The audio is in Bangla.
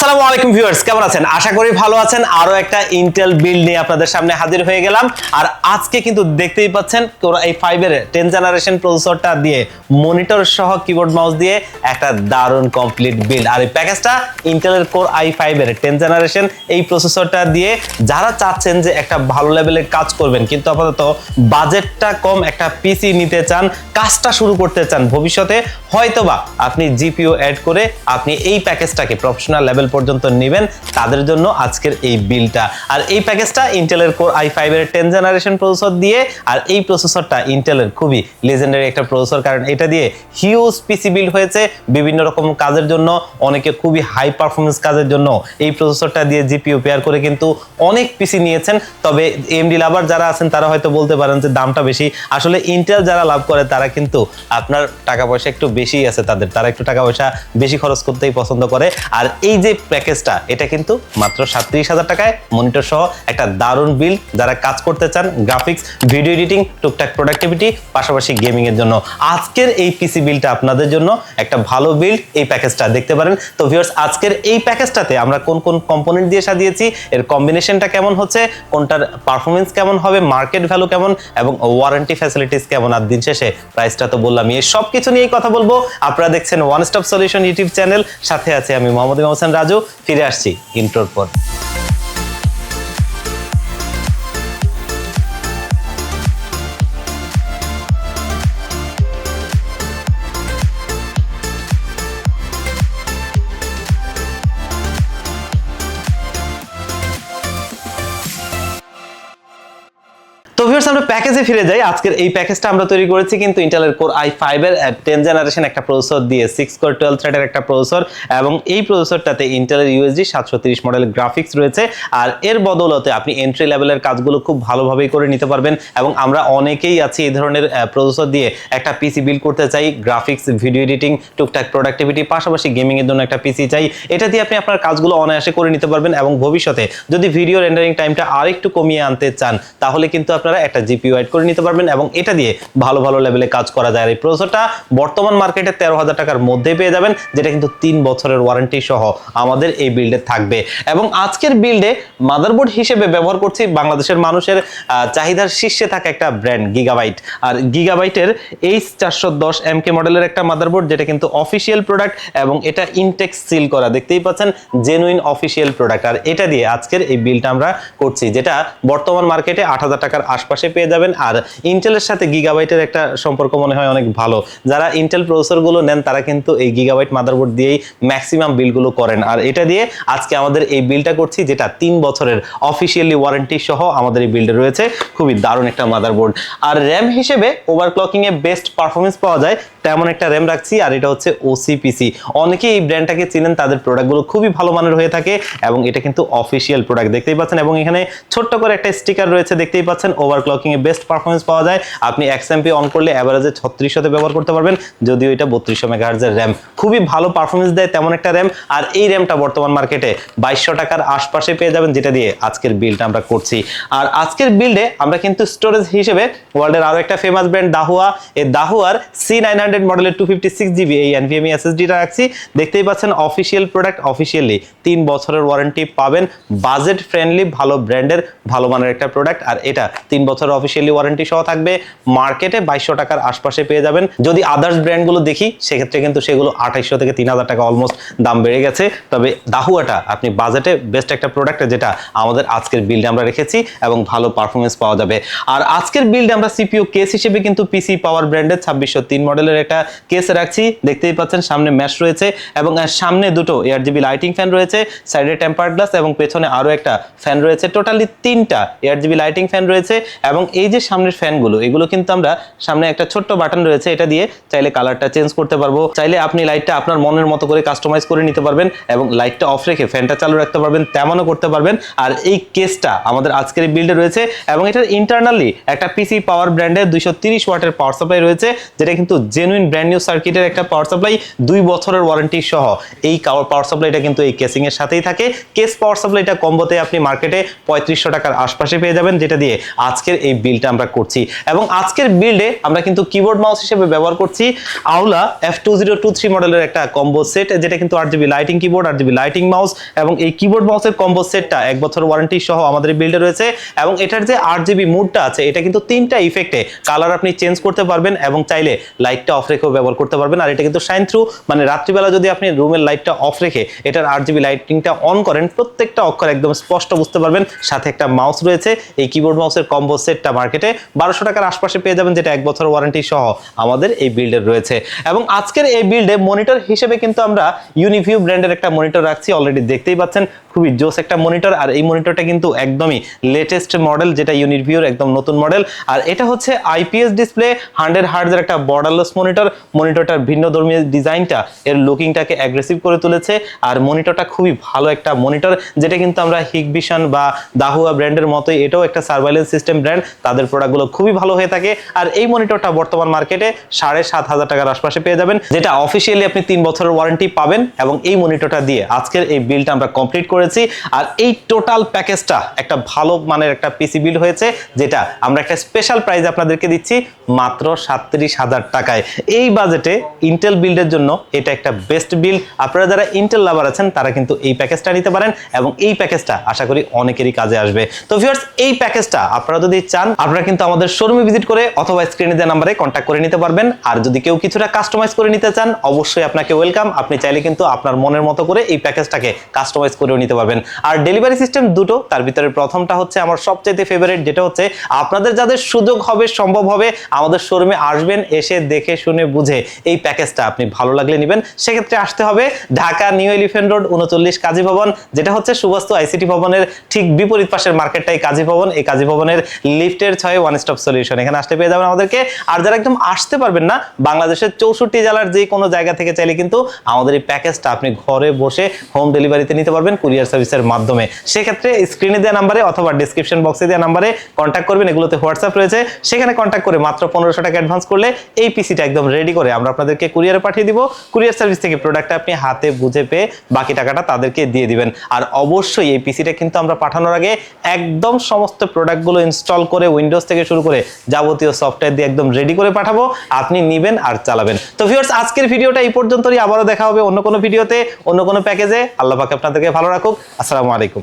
আসসালামু আলাইকুম ভিউয়ার্স, কেমন আছেন? আশা করি ভালো আছেন। আরও একটা ইন্টেল বিল্ড নিয়ে আপনাদের সামনে হাজির হয়ে গেলাম। আর আজকে কিন্তু দেখতেই পাচ্ছেন, তোরা এই ফাইভের টেন জেনারেশন প্রসেসরটা দিয়ে মনিটর সহ কিবোর্ড মাউস দিয়ে একটা দারুণ কমপ্লিট বিল্ড আর এই প্যাকেজটা ইন্টেলের কোর আই ফাইভের টেন জেনারেশন এই প্রসেসরটা দিয়ে যারা চাচ্ছেন যে একটা ভালো লেভেলের কাজ করবেন, কিন্তু আপাতত বাজেটটা কম একটা পিসি নিতে চান, কাজটা শুরু করতে চান, ভবিষ্যতে হয়তোবা আপনি জিপিও অ্যাড করে আপনি এই প্যাকেজটাকে প্রফেশনাল লেভেল পর্যন্ত নেবেন তাদের জন্য আজকের এই বিলটা। আর এই প্যাকেজটা ইন্টেলের কোর আই ফাইভের টেন জেনারেশন প্রসেসর দিয়ে, আর এই প্রসেসরটা ইন্টেলের খুবই লেজেন্ডারি একটা প্রসেসর কারণ এটা দিয়ে হিউজ পিসি বিল্ড হয়েছে বিভিন্ন রকম কাজের জন্য, অনেকে খুবই হাই পারফরমেন্স কাজের জন্য এই প্রসেসরটা দিয়ে জিপিও পেয়ার করে কিন্তু অনেক পিসি নিয়েছেন। তবে এমডি লাভার যারা আছেন, তারা হয়তো বলতে পারেন যে দামটা বেশি। আসলে ইন্টেল যারা লাভ করে, তারা কিন্তু আপনার টাকা পয়সা একটু বেশি আছে তাদের। তারা একটু টাকা পয়সা বেশি খরচ করতেই পছন্দ করে। আর এই যে প্যাকেজটা এটা কিন্তু মাত্র সাতত্রিশ হাজার টাকায় মনিটর সহ একটা দারুণ বিল যারা কাজ করতে চান গ্রাফিক্স ভিডিও এডিটিং টুকটাক প্রোডাক্টিভিটি পাশাপাশি গেমিং এর জন্য। আজকের এই পিসি বিলটা আপনাদের জন্য একটা ভালো বিল্ড এই প্যাকেজটা দেখতে পারেন? তো ভিউয়ার্স আজকের এই প্যাকেজটাতে আমরা কোন কোন কম্পোনেন্ট দিয়ে সাজিয়েছি, এর কম্বিনেশনটা কেমন হচ্ছে, কোনটার পারফরমেন্স কেমন হবে মার্কেট ভ্যালু কেমন, এবং ওয়ারেন্টি ফ্যাসিলিটিস কেমন, আর দিন শেষে প্রাইসটা তো বললাম। এই সব কিছু নিয়েই কথা বলব। আপনারা দেখছেন one stop solution YouTube channel সাথে আছে আমি মোহাম্মদ ইমাম হোসেন রাজু ফিরে আসছি ইন্ট্রোর পর। প্যাকেজে ফিরে যাই। আজকের এই প্যাকেজটা আমরা তৈরি করেছি কিন্তু ইন্টেলের কোর আই ফাইভের টেন জেনারেশন একটা প্রসেসর দিয়ে সিক্স কোর টুয়েলভ থ্রেডের একটা প্রসেসর এবং এই প্রসেসরটাতে ইন্টেলের ইউএসডি সাতশো তিরিশ মডেলের গ্রাফিক্স রয়েছে। আর এর বদৌলতে আপনি এন্ট্রি লেভেলের কাজগুলো খুব ভালোভাবেই করে নিতে পারবেন এবং আমরা অনেকেই আছি এই ধরনের প্রসেসর দিয়ে একটা পিসি বিল্ড করতে চাই গ্রাফিক্স ভিডিও এডিটিং টুকটাক প্রোডাক্টিভিটি পাশাপাশি গেমিং এর জন্য একটা পিসি চাই। এটা দিয়ে আপনি আপনার কাজগুলো অনায়াসে করে নিতে পারবেন এবং ভবিষ্যতে যদি ভিডিও রেন্ডারিং টাইমটা আরেকটু কমিয়ে আনতে চান, তাহলে কিন্তু আপনারা একটা জিপিও অ্যাড করে নিতে পারবেন এবং এটা দিয়ে ভালো ভালো লেভেলে কাজ করা যায়। আর এই প্রসেসরটা বর্তমান মার্কেটে তেরো হাজার টাকার মধ্যে পেয়ে যাবেন, যেটা কিন্তু তিন বছরের ওয়ারেন্টি সহ আমাদের এই বিল্ডে থাকবে। এবং আজকের বিল্ডে মাদারবোর্ড হিসেবে ব্যবহার করছি বাংলাদেশের মানুষের চাহিদার শীর্ষে থাকা একটা ব্র্যান্ড গিগাবাইট আর গিগাবাইটের এইচ চারশো দশ এম কে মডেলের একটা মাদারবোর্ড যেটা কিন্তু অফিসিয়াল প্রোডাক্ট এবং এটা ইনটেক্স সিল করা। দেখতেই পাচ্ছেন জেনুইন অফিসিয়াল প্রোডাক্ট আর এটা দিয়ে আজকের এই বিলটা আমরা করছি, যেটা বর্তমান মার্কেটে আট হাজার টাকার আশপাশে পেয়ে যাবেন। আর ইন্টেলের সাথে গিগাবাইটের একটা সম্পর্ক মনে হয় অনেক ভালো। যারা ইন্টেল প্রসেসরগুলো নেন, তারা কিন্তু এই গিগাবাইট মাদারবোর্ড দিয়েই ম্যাক্সিমাম বিলগুলো করেন। আর এটা দিয়ে আজকে আমাদের এই বিলটা করছি, যেটা তিন বছরের অফিসিয়ালি ওয়ারেন্টি সহ আমাদের এই বিল্ডে রয়েছে। খুবই দারুণ একটা মাদারবোর্ড আর র্যাম হিসেবে ওভারক্লকিং এ বেস্ট পারফরমেন্স পাওয়া যায়, তেমন একটা র্যাম রাখছি, আর এটা হচ্ছে ওসিপিসি অনেকে এই ব্র্যান্ডটাকে চিনেন, তাদের প্রোডাক্টগুলো খুবই ভালো মানের হয়ে থাকে, এবং এটা কিন্তু অফিসিয়াল প্রোডাক্ট দেখতেই পাচ্ছেন। এবং এখানে ছোট্ট করে একটা স্টিকার রয়েছে, দেখতেই পাচ্ছেন ওভারক্লকিং এ বেস্ট পারফরমেন্স পাওয়া যায়। আপনি এক্সএমপি অন করলে অ্যাভারেজে ছত্রিশশোতে ব্যবহার করতে পারবেন। যদিও এটা বত্রিশশো মেগাহার্জের র্যাম খুবই ভালো পারফরমেন্স দেয় তেমন একটা র্যাম আর এই র্যামটা বর্তমান মার্কেটে বাইশশো টাকার আশপাশে পেয়ে যাবেন, যেটা দিয়ে আজকের বিলটা আমরা করছি। আর আজকের বিল্ডে আমরা কিন্তু স্টোরেজ হিসেবে ওয়ার্ল্ডের আরও একটা ফেমাস ব্র্যান্ড দাহুয়া এই দাহুয়ার সি নাইন হান্ড্রেড মডেলের টু ফিফটি সিক্স জিবি এই এনভিএমই এসএসডিটা রাখছি। দেখতেই পাচ্ছেন অফিসিয়াল প্রোডাক্ট অফিসিয়ালি তিন বছরের ওয়ারেন্টি পাবেন। বাজেট ফ্রেন্ডলি ভালো ব্র্যান্ডের ভালো মানের একটা প্রোডাক্ট আর এটা তিন বছরের অফিসিয়ালি ওয়ারেন্টি সহ থাকবে। মার্কেটে বাইশশো টাকার আশপাশে পেয়ে যাবেন। যদি আদার্স ব্র্যান্ডগুলো দেখি, সেক্ষেত্রে কিন্তু সেগুলো আঠাইশশো থেকে তিন হাজার টাকা অলমোস্ট দাম বেড়ে গেছে। তবে দাহুয়াটা, আপনি বাজেটে বেস্ট একটা প্রোডাক্ট যেটা আমাদের আজকের বিল্ডে আমরা রেখেছি এবং ভালো পারফরমেন্স পাওয়া যাবে। আর আজকের বিল্ডে আমরা সিপিও কেস হিসেবে কিন্তু পিসি পাওয়ার ব্র্যান্ডের ছাব্বিশশো তিন মডেলের একটা কেস রাখছি। দেখতেই পাচ্ছেন, সামনে ম্যাশ রয়েছে এবং সামনে দুটো এয়ার জিবি লাইটিং ফ্যান রয়েছে সাইডে টেম্পার গ্লাস এবং পেছনে আরও একটা ফ্যান রয়েছে। টোটালি তিনটা এয়ার জিবি লাইটিং ফ্যান রয়েছে এবং এই যে সামনের ফ্যানগুলো, এগুলো কিন্তু আমরা সামনে একটা ছোট্ট বাটন রয়েছে, এটা দিয়ে চাইলে কালারটা চেঞ্জ করতে পারব। চাইলে আপনি লাইটটা আপনার মনের মতো করে কাস্টমাইজ করে নিতে পারবেন এবং লাইটটা অফ রেখে ফ্যানটা চালু রাখতে পারবেন, তেমনও করতে পারবেন। আর এই কেসটা আমাদের আজকের বিল্ডে রয়েছে এবং এটার ইন্টারনালি একটা পিসি পাওয়ার ব্র্যান্ডের দুইশো তিরিশ ওয়াটের পাওয়ার সাপ্লাই রয়েছে, যেটা কিন্তু জেনুইন ব্র্যান্ড নিউ সার্কিটের একটা পাওয়ার সাপ্লাই দুই বছরের ওয়ারেন্টি সহ। এই পাওয়ার সাপ্লাইটা কিন্তু এই কেসিং এর সাথেই থাকে। কেস পাওয়ার সাপ্লাইটা কম্বোতে আপনি মার্কেটে পঁয়ত্রিশশো টাকার আশপাশে পেয়ে যাবেন, যেটা দিয়ে আজকের এই বিলটা আমরা করছি। এবং আজকের বিল্ডে আমরা কিন্তু কিবোর্ড মাউস হিসেবে ব্যবহার করছি Aula F two zero two three মডেলের একটা কম্বো সেট যেটা কিন্তু আট জিবি লাইটিং কিবোর্ড আট জিবি লাইটিং মাউস এবং এই কিবোর্ড মাউসের কম্বো সেটটা এক বছর ওয়ারেন্টি সহ আমাদের বিল্ডে রয়েছে এবং এটার যে আট জিবি মুডটা আছে, এটা কিন্তু তিনটা ইফেক্টে কালার আপনি চেঞ্জ করতে পারবেন এবং চাইলে লাইটটা অফ রেখেও ব্যবহার করতে পারবেন। আর এটা কিন্তু শাইন থ্রু মানে রাত্রিবেলা যদি আপনি রুমের লাইটটা অফ রেখে এটার আট জিবি লাইটিংটা অন করেন, প্রত্যেকটা অক্ষর একদম স্পষ্ট বুঝতে পারবেন। সাথে একটা মাউস রয়েছে, এই কিবোর্ড মাউসের কম্বো সেটটা মার্কেটে বারোশো টাকার আশপাশে পেয়ে যাবেন, যেটা এক বছর ওয়ারেন্টি সহ আমাদের এই বিল্ডের রয়েছে। এবং আজকের এই বিল্ডে মনিটর হিসেবে কিন্তু আমরা ইউনিভিউ ব্র্যান্ডের একটা মনিটর রাখছি অলরেডি দেখতেই পাচ্ছেন, খুবই জোস একটা মনিটর আর এই মনিটরটা কিন্তু একদমই লেটেস্ট মডেল যেটা ইউনিভিউর একদম নতুন মডেল আর এটা হচ্ছে আইপিএস ডিসপ্লে হান্ড্রেড হার্ডের একটা বর্ডারলেস মনিটর মনিটরটার ভিন্ন ধর্মীয় ডিজাইনটা, এর লুকিংটাকে অ্যাগ্রেসিভ করে তুলেছে, আর মনিটরটা খুবই ভালো একটা মনিটর যেটা কিন্তু আমরা হিগভিশন বা দাহুয়া ব্র্যান্ডের মতোই এটাও একটা সার্ভাইলেন্স সিস্টেম ব্র্যান্ড তাদের প্রোডাক্টগুলো খুবই ভালো হয়ে থাকে। আর এই মনিটরটা বর্তমান মার্কেটে সাড়ে সাত হাজার টাকার আশপাশে পেয়ে যাবেন, যেটা অফিসিয়ালি আপনি তিন বছরের ওয়ারেন্টি পাবেন এবং এই মনিটরটা দিয়ে আজকের এই বিলটা আমরা কমপ্লিট করেছি। আর এই টোটাল প্যাকেজটা একটা ভালো মানের একটা পিসি বিল হয়েছে, যেটা আমরা একটা স্পেশাল প্রাইজ আপনাদেরকে দিচ্ছি মাত্র সাতত্রিশ হাজার টাকায়। এই বাজেটে ইন্টেল বিল্ডের জন্য এটা একটা বেস্ট বিল আপনারা যারা ইন্টেল লাভার আছেন, তারা কিন্তু এই প্যাকেজটা নিতে পারেন এবং এই প্যাকেজটা আশা করি অনেকেরই কাজে আসবে। তো ভিউয়ার্স এই প্যাকেজটা আপনারা যদি চান আপনারা কিন্তু আমাদের শোরুমে ভিজিট করে অথবা স্ক্রিনে দেওয়া নাম্বারে কন্ট্যাক্ট করে নিতে পারবেন। আর যদি কেউ কিছুটা কাস্টমাইজ করে নিতে চান, অবশ্যই আপনাকে ওয়েলকাম আপনি চাইলে কিন্তু আপনার মনের মতো করে এই প্যাকেজটাকে কাস্টমাইজ করেও নিতে পারবেন। আর ডেলিভারি সিস্টেম দুটো, তার ভিতরে প্রথমটা হচ্ছে আমার সবচেয়ে ফেভারিট যেটা হচ্ছে আপনাদের যাদের সুযোগ হবে, সম্ভব হবে, আমাদের শোরুমে আসবেন, এসে দেখে, শুনে, বুঝে এই প্যাকেজটা আপনি ভালো লাগলে নেবেন। সেক্ষেত্রে আসতে হবে ঢাকা নিউ এলিফেন্ট রোড, উনচল্লিশ কাজী ভবন, যেটা হচ্ছে সুবাস্তু আইসিটি ভবনের ঠিক বিপরীত পাশের মার্কেটটাই কাজী ভবন। এই কাজী ভবনের লিফটের ছয় ওয়ান স্টপ সলিউশন এখানে আসতে পেয়ে যাবেন আমাদেরকে। আর যারা একদম আসতে পারবেন না, বাংলাদেশের চৌষট্টি জেলার যে কোনো জায়গা থেকে চাইলে কিন্তু আমাদের এই প্যাকেজটা আপনি ঘরে বসে হোম ডেলিভারিতে নিতে পারবেন কুরিয়ার সার্ভিসের মাধ্যমে। সেক্ষেত্রে স্ক্রিনে দেওয়া নাম্বারে অথবা ডিসক্রিপশন বক্সে দেওয়া নাম্বারে কন্ট্যাক্ট করবেন। এগুলোতে হোয়াটসঅ্যাপ রয়েছে। সেখানে কন্ট্যাক্ট করে মাত্র পনেরোশো টাকা অ্যাডভান্স করলে এই পিসিটা একদম রেডি করে আমরা আপনাদেরকে কুরিয়ারে পাঠিয়ে দিব। কুরিয়ার সার্ভিস থেকে প্রোডাক্টটা আপনি হাতে বুঝে পেয়ে বাকি টাকাটা তাদেরকে দিয়ে দিবেন। আর অবশ্যই এই পিসিটা কিন্তু আমরা পাঠানোর আগে একদম সমস্ত প্রোডাক্টগুলো ইনস্টল করে উইন্ডোজ থেকে শুরু করে যাবতীয় সফটওয়্যার দিয়ে একদম রেডি করে পাঠাবো, আপনি নেবেন আর চালাবেন। তো ভিউয়ার্স আজকের ভিডিওটা এই পর্যন্তই। আবারও দেখা হবে অন্য কোনো ভিডিওতে অন্য কোনো প্যাকেজে আল্লাহ পাকে আপনাদেরকে ভালো রাখুক। আসসালামু আলাইকুম।